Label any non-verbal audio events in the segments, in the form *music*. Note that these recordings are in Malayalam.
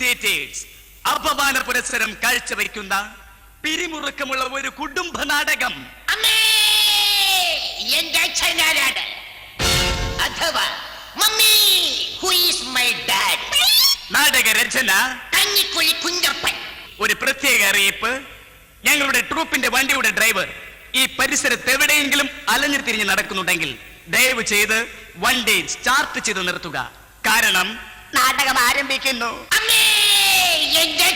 തിയേറ്റേഴ്സ് അപമാന പുരസ്സരം കാഴ്ചവെക്കുന്ന പിരിമുറുക്കമുള്ള ഒരു കുടുംബ നാടകം. എന്റെ അച്ഛനാരാണ്? അഥവാ mummy who is my dad നാടക രചന കഞ്ഞിക്കുഴി കുഞ്ഞപ്പൻ. ഒരു പ്രത്യേക അറിയിപ്പ്. ഞങ്ങളുടെ ട്രൂപ്പിന്റെ വണ്ടിയുടെ ഡ്രൈവർ ഈ പരിസരത്ത് എവിടെയെങ്കിലും അലഞ്ഞു തിരിഞ്ഞ് നടക്കുന്നുണ്ടെങ്കിൽ ദയവ് ചെയ്ത് വണ്ടി സ്റ്റാർട്ട് ചെയ്ത് നിർത്തുക. കാരണം നാടകം ആരംഭിക്കുന്നു. അമ്മേ എന്റെ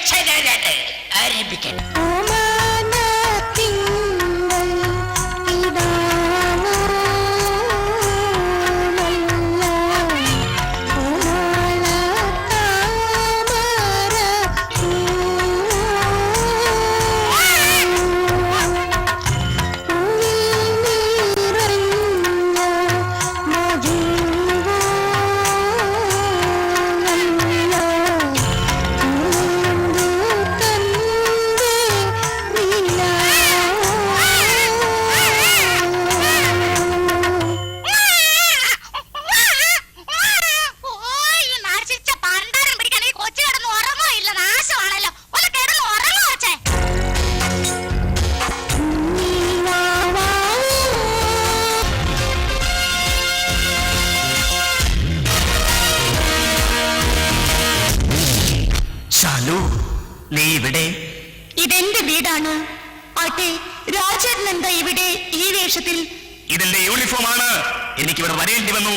എനിക്ക് ഇവിടെ വരേണ്ടി വന്നു.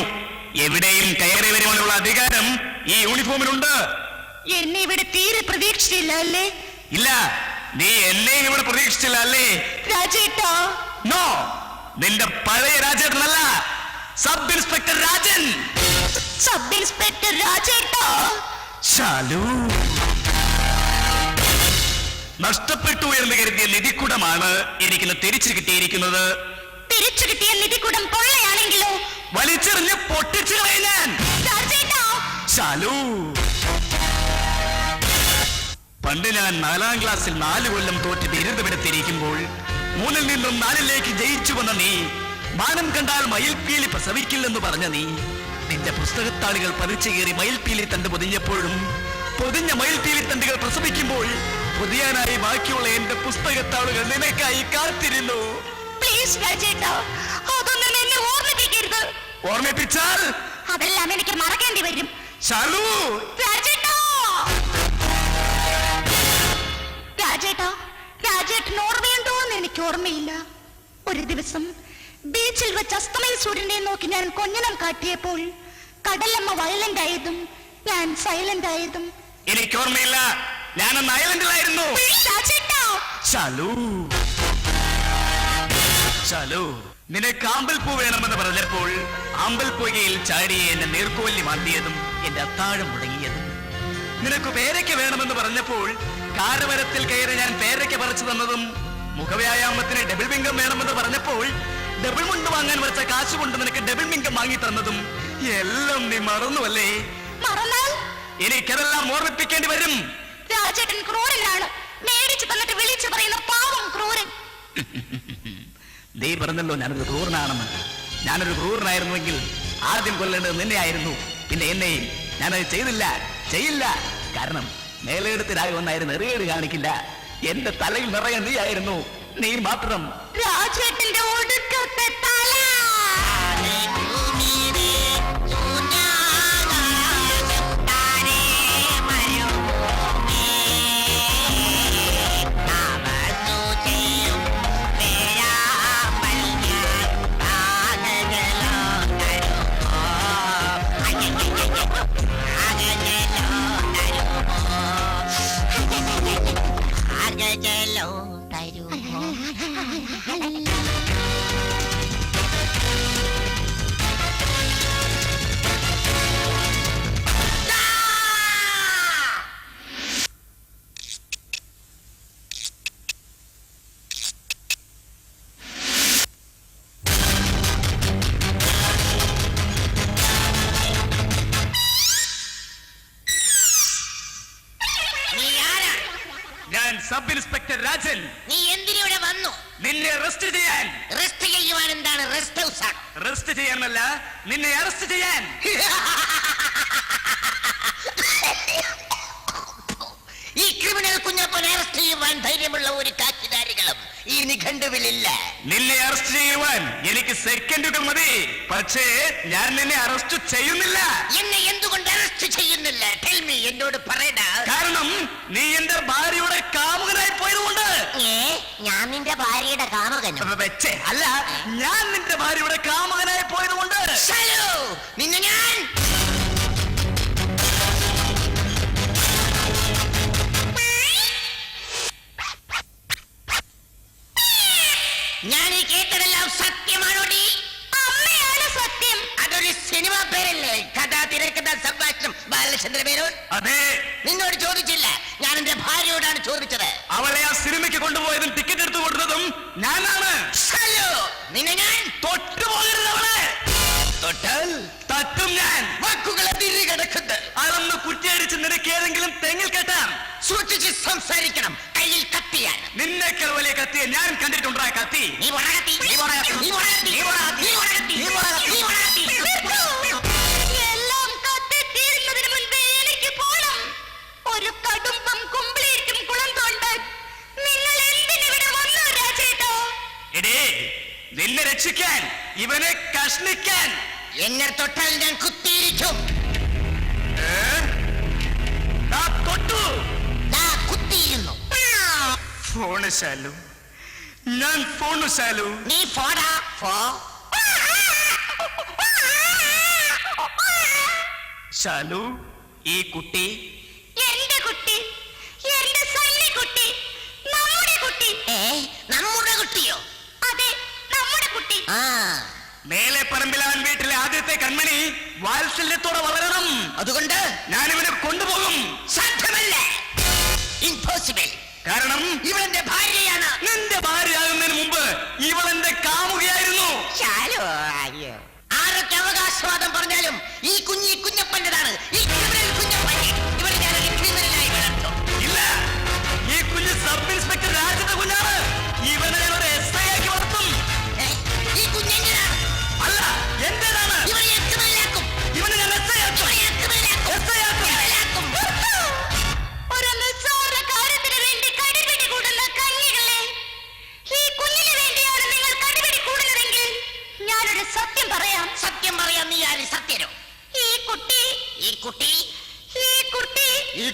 എവിടെയും കയറി വരുവാനുള്ള അധികാരം ഈ യൂണിഫോമിലുണ്ട് എന്നെ ഇവിടെ തീരെ പ്രതീക്ഷിച്ചില്ല അല്ലേ? ഇല്ല നീ എന്നെയും ഇവിടെ പ്രതീക്ഷിച്ചില്ല അല്ലേ? രാജേട്ടാ. നോ നിന്റെ പഴയ രാജേട്ടനല്ല sub inspector Rajan. Sub inspector രാജേട്ടാ. ശാലു. നഷ്ടപ്പെട്ടു എന്ന് കരുതിയ നിധിക്കുടമാണ് എനിക്കിന്ന് തിരിച്ചു കിട്ടിയിരിക്കുന്നത്. തിരിച്ചു കിട്ടിയ നിധി കുടം പൊള്ളയാണെങ്കിലോ? വലിച്ചെറിഞ്ഞ് പൊട്ടിച്ചു ശാലു. പണ്ട് ഞാൻ നാലാം ക്ലാസ്സിൽ നാല് കൊല്ലം തോറ്റ് തിരുവനന്തപുരത്തിരിക്കുമ്പോൾ മൂന്നിൽ നിന്നും നാലിലേക്ക് ജയിച്ചു വന്ന നീ മാനം കണ്ടാൽ മയിൽപ്പീലി പ്രസവിക്കില്ലെന്ന് പറഞ്ഞ നീ നിന്റെ പുസ്തകത്താളുകൾ പതിച്ചു കയറി മയിൽപ്പീലി തണ്ട് പൊതിഞ്ഞപ്പോഴും പൊതിഞ്ഞ മയിൽപ്പീലി തണ്ടുകൾ പ്രസവിക്കുമ്പോൾ പൊതിയാനായി ബാക്കിയുള്ള എന്റെ പുസ്തകത്താളുകൾ നിനക്കായി കാത്തിരുന്നു. പ്ലീസ് രാജേട്ടാ അതൊന്നും എന്നെ ഓർമ്മിപ്പിക്കരുത്. ഓർമ്മിപ്പിച്ചാൽ? അതെല്ലാം എനിക്ക് മറക്കേണ്ടി വരും. ശാലു! രാജേട്ടാ രാജേട്ടാ രാജേട്ടൻ ഓർമ്മയുണ്ടോ എന്ന് എനിക്ക് ഓർമ്മയില്ല. ഒരു ദിവസം ബീച്ചിൽ വെച്ച് അസ്തമയ സൂര്യനെ നോക്കി ഞാൻ കൊഞ്ഞനം കാട്ടിയപ്പോൾ കടലമ്മ വയലന്റ് ആയതും ഞാൻ സൈലന്റ് ആയതും എനിക്ക് ഓർമ്മയില്ല ഞാനന്ന് ഐലൻഡിലായിരുന്നു ശാലു! ശാലു നിനക്ക് ആമ്പൽപ്പൂ വേണമെന്ന് പറഞ്ഞപ്പോൾ ആമ്പൽപ്പുകയിൽ ചാടിയ എന്നെ നീർക്കോല്ലി മാന്തിയതും എന്റെ അത്താഴം മുടങ്ങിയതും. നിനക്ക് പേരയ്ക്ക് വേണമെന്ന് പറഞ്ഞപ്പോൾ കാരവരത്തിൽ കയറി ഞാൻ പേരയ്ക്ക് പറിച്ചു തന്നതും മുഖവ്യായാമത്തിന് ഡബിൾ മിങ്കം വേണമെന്ന് പറഞ്ഞപ്പോൾ ഡബിൾ മുണ്ട് വാങ്ങാൻ വരച്ച കാശ് കൊണ്ട് നിനക്ക് ഡബിൾ മിങ്കം വാങ്ങി തന്നതും എല്ലാം നീ മറന്നു അല്ലേ എനിക്കതെല്ലാം ഓർമ്മിപ്പിക്കേണ്ടി വരും. രാജേട്ടൻ ക്രൂരനാണ്. മേടിച്ചു തന്നിട്ട് വിളിച്ചു പറയുന്ന പാവം ക്രൂരൻ. *laughs* നീ പറഞ്ഞല്ലോ ഞാനൊരു ക്രൂരനാണെന്ന്. ഞാനൊരു ക്രൂരനായിരുന്നുവെങ്കിൽ ആദ്യം കൊല്ലേണ്ടത് നിന്നെ ആയിരുന്നു പിന്നെ എന്നെയും. ഞാനത് ചെയ്തില്ല ചെയ്യില്ല. കാരണം മേലെടുത്തിലാകുമെന്നായിരുന്നു എറിയേട് കാണിക്കില്ല. എന്റെ തലയിൽ നിറയെ നീ ആയിരുന്നു നീ മാത്രം രാജേട്ടന്റെ ഒടുക്കത്തെ ചെയ്യാനല്ല നിന്നെ അറസ്റ്റ് ചെയ്യാൻ. ഈ ക്രിമിനൽ കുഞ്ഞപ്പനെ അറസ്റ്റ് ചെയ്യുവാൻ ധൈര്യമുള്ള ഒരു കാറ്റിദാരികളും ഈ നിഘണ്ടുവിലില്ല. നിന്നെ അറസ്റ്റ് ചെയ്യുവാൻ എനിക്ക് സെക്കൻഡുകൾ മതി. പക്ഷേ ഞാൻ നിന്നെ അറസ്റ്റ് ചെയ്യുന്നില്ല. എന്നെ എന്തുകൊണ്ട് അറസ്റ്റ് ചെയ്യുന്നില്ല? ടെൽമി എന്നോട് പറയണ കാരണം നീ എന്റെ ഭാര്യയുടെ നിന്റെ ഭാര്യയുടെ കാമകനും? വെച്ചേ. അല്ല ഞാൻ നിന്റെ ഭാര്യയുടെ കാമകനായി പോയത് കൊണ്ട് നിന്നെ ഞാൻ. ഞാൻ ഈ കേട്ടതെല്ലാം സത്യമാണോടി? അമ്മയാണ് സത്യം. അതൊരു സിനിമ പേരല്ലേ? തിരക്കഥ സംഭാഷണം ബാലചന്ദ്ര മേനോൻ. അതെ. നിന്നോട് ചോദിച്ചില്ല. ഞാൻ എന്റെ ഭാര്യയോടാണ് ചോദിച്ചത്. അവളെ ആ സിനിമയ്ക്ക് കൊണ്ടുപോയതും ടിക്കറ്റ് എടുത്തു കൊടുത്തതും ഞാനാണ്. ഹലോ നിന്നെ ഞാൻ? തൊട്ടുപോകരുത് അവളെ. തൊട്ടാൽ? തട്ടും ഞാൻ. വാക്കുകളെ തിരി കിടക്കുന്നത് അളന്ന് കുറ്റിയടിച്ച് നിനക്ക് ഏതെങ്കിലും തെങ്ങിൽ കെട്ടാം. സൂക്ഷിച്ച് സംസാരിക്കണം. കയ്യിൽ കത്തിയാണ് നിന്നേക്കാൾ വലിയ കത്തിയെ ഞാൻ കണ്ടിട്ടുണ്ടായ കത്തി. നീ നീ നീ നീ നീ കടുംബം കുമ്പിളിയിട്ടും കുളം തോണ്ടാൻ നിങ്ങൾ എന്തിനിവിടെ വന്നു രാജേട്ടോ? എടേ നിന്നെ രക്ഷിക്കാൻ ഇവനെ കഷ്ണിക്കാൻ. എന്നെ തൊട്ടാൽ ഞാൻ കുത്തിയിരിക്കും. തൊട്ടു. കുത്തിയിരുന്നു. ഫോണ് ശാലു. ഞാൻ ഫോണ് ശാലു. നീ ഫോടാ. ഫോ. ശാലു ഈ കുട്ടി നമ്മുടെ കുട്ടിയോ? അതെ നമ്മുടെ കുട്ടി. ആ. മേലെ പറമ്പിലാൻ വീട്ടിലെ ആദ്യത്തെ കൺമണി വാത്സല്യത്തോടെ വളരണം. അതുകൊണ്ട് ഞാൻ ഇവനെ കൊണ്ടുപോകും. സാധ്യമല്ല. ഇംപോസിബിൾ കാരണം ഇവന്റെ ഭാര്യയാണ് ഈ കുട്ടി ഈ കുട്ടി ഈ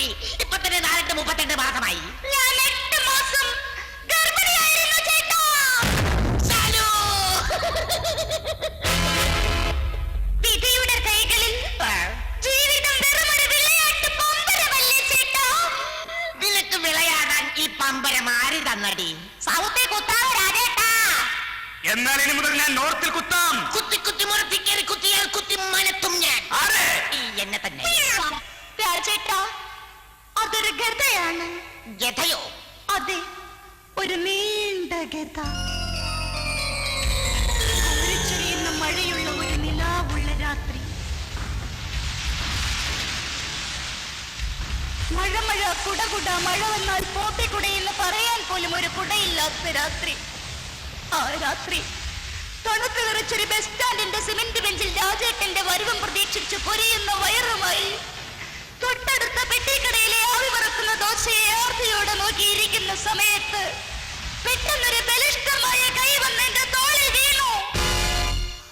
പൊട്ടി ഇപ്പൊ തന്നെ നാലെട്ട് മുപ്പത്തെട്ട് മാസമായി. ഞാൻ എട്ട് മാസം. ഗർഭിണിയായിരുന്നു ചേട്ടാ. ശാലു! വിധിയുടെ കൈകളിൽ ജീവിതം വെറുമൊരു വിളയാട്ട് പമ്പരമല്ലേ ചേട്ടാ? നിനക്ക് വിളയാടാൻ ഈ പമ്പരം ആര് തന്നടി? സൗത്തെ കുത്താവ് രാജേട്ടാ? എന്നാൽ ഇനി മുതൽ ഞാൻ നോർത്തിൽ കുത്താം. കുത്തി കുത്തി മുറപ്പിക്കറി കുത്തിയാൽ കുത്തി മനത്തും ഞാൻ. ആരെ? ഈ എന്നെ തന്നെ. രാജേട്ടാ അതൊരു ഗതയാണ് ഗതയോ അതെ ഒരു നീണ്ട ഗത കോരിച്ചൊരിയുന്ന മഴയുള്ള ഒരു നിലാവുള്ള രാത്രി. മഴ മഴ കുട കുട മഴ വന്നാൽ പോട്ടി കുടയെന്ന് പറയാൻ പോലും ഒരു കുടയില്ലാത്ത രാത്രി. ആ രാത്രി തണുത്ത് നിറച്ചൊരു ബസ് സ്റ്റാൻഡിന്റെ സിമന്റ് ബെഞ്ചിൽ രാജേട്ടന്റെ വരവും പ്രതീക്ഷിച്ച് പൊരിയുന്ന വയറുമായി തൊട്ടടുത്ത പെട്ടിക്കടയിലെ ആവി പറക്കുന്ന ദോശയെ ഓർത്തിയോടെ നോക്കിയിരിക്കുന്ന സമയത്ത് പെട്ടെന്നൊരു ബലിഷ്ടമായ കൈ വന്ന് എന്റെ തോളിൽ വീണു.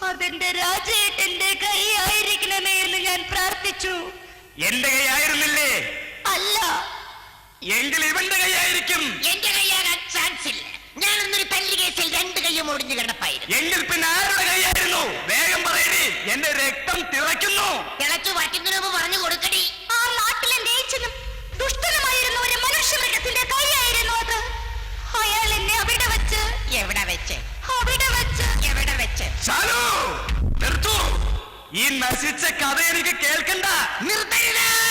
അതെന്റെ രാജേട്ടന്റെ കൈ ആയിരിക്കണമേ എന്ന് ഞാൻ പ്രാർത്ഥിച്ചു. എന്റെ കൈ ആയിരുന്നില്ലേ? അല്ല. എങ്കിൽ ഇവന്റെ കൈ ആയിരിക്കും. എന്റെ കൈയാകാൻ ചാൻസ് ഇല്ല. ഞാൻ ഇന്നൊരു തല്ലി കേസിൽ രണ്ട് കൈയും ഒടിഞ്ഞു കിടപ്പായിരുന്നു. എങ്കിൽ പിന്നെ ആരുടെ കൈയായിരുന്നു വേഗം പറയണേ എന്റെ രക്തം തിളയ്ക്കുന്നു. തിളച്ചു വാറ്റിന് മുമ്പ് പറഞ്ഞു കൊടുക്കടി. നശിച്ച കഥ എനിക്ക് കേൾക്കണ്ട. നിർത്തരുത്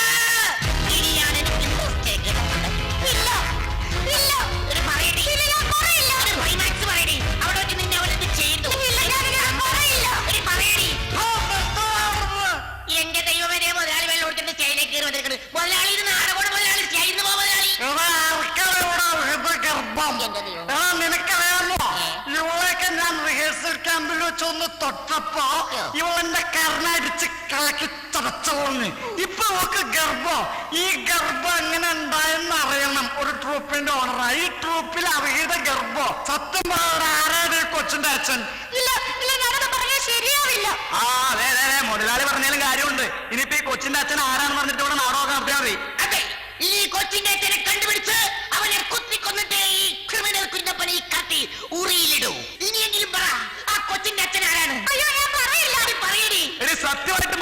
വെച്ചൊന്ന് തൊട്ടപ്പോ ഇവളെന്റെ കരണടിച്ച് കളക്കി ചതച്ചോളന്ന്. ഇപ്പൊ അവക്ക് ഗർഭം. ഈ ഗർഭം എങ്ങനെ ഉണ്ടായെന്ന് അറിയണം. ഒരു ട്രൂപ്പിന്റെ ഓണറായി ഈ ട്രൂപ്പിൽ അറിയുന്ന ഗർഭം. സത്യം പറഞ്ഞ ആരാണ് കൊച്ചിന്റെ അച്ഛൻ? ഇല്ല ഇല്ല ആ അതെ അതെ. മുതലാളി ശക്തിയായിട്ട്